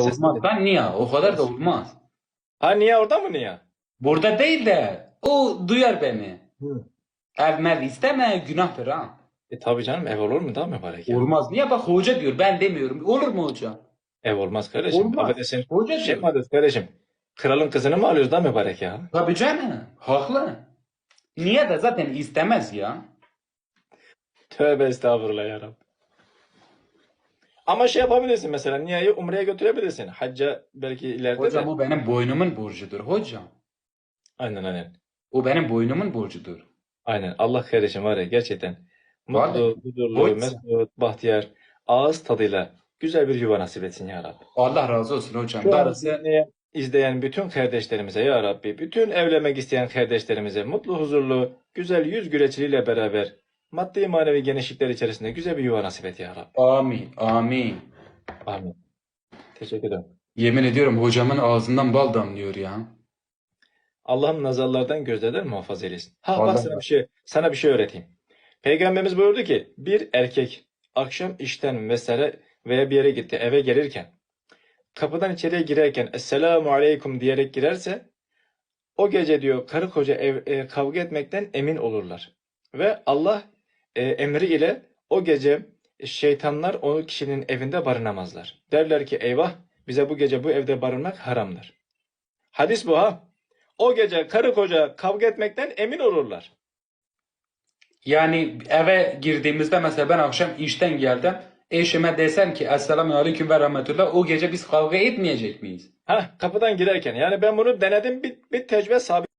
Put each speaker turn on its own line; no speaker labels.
Olmaz. Ben niye? O kadar da olmaz.
Ha niye orada mı niye?
Burada değil de o duyar beni.
Hı.
Ev mev isteme günahtır ha.
E tabii canım ev olur mu daha mübarek ya?
Olmaz. Niye bak hoca diyor ben demiyorum. Olur mu hoca?
Ev olmaz kardeşim.
Olmaz.
Affedersin.
Hoca
Şey
diyor.
yapmadınız kardeşim. Kralın kızını mı alıyoruz daha mübarek ya?
Tabii canım. Haklı. Niye de zaten istemez ya.
Tövbe estağfurullah ya Rabbi. Ama şey yapabilirsin mesela Niye'yi Umre'ye götürebilirsin. Hacca belki ileride
Hocam
de.
o benim boynumun borcudur hocam.
Aynen aynen.
O benim boynumun borcudur.
Aynen. Allah kardeşim var ya gerçekten mutlu, huzurlu, mesut, bahtiyar, ağız tadıyla güzel bir yuva nasip etsin ya Rabbi.
Allah razı olsun hocam.
Şu seni izleyen bütün kardeşlerimize ya Rabbi, bütün evlenmek isteyen kardeşlerimize mutlu, huzurlu, güzel yüz güleçliğiyle beraber maddi manevi genişlikler içerisinde güzel bir yuva nasip et ya Rabbi.
amin. Amin.
Amin. Teşekkür ederim.
Yemin ediyorum hocamın ağzından bal damlıyor ya.
Allah'ım nazarlardan gözlerden muhafaza eylesin. Ha bak sana bir şey, sana bir şey öğreteyim. Peygamberimiz buyurdu ki bir erkek akşam işten vesaire veya bir yere gitti eve gelirken kapıdan içeriye girerken Esselamu Aleyküm diyerek girerse o gece diyor karı koca ev, e, kavga etmekten emin olurlar. Ve Allah e, emri ile o gece şeytanlar o kişinin evinde barınamazlar. Derler ki eyvah bize bu gece bu evde barınmak haramdır. Hadis bu ha. O gece karı koca kavga etmekten emin olurlar.
Yani eve girdiğimizde mesela ben akşam işten geldim. Eşime desem ki Esselamu Aleyküm ve Rahmetullah o gece biz kavga etmeyecek miyiz?
Ha kapıdan girerken yani ben bunu denedim bir, bir tecrübe sabit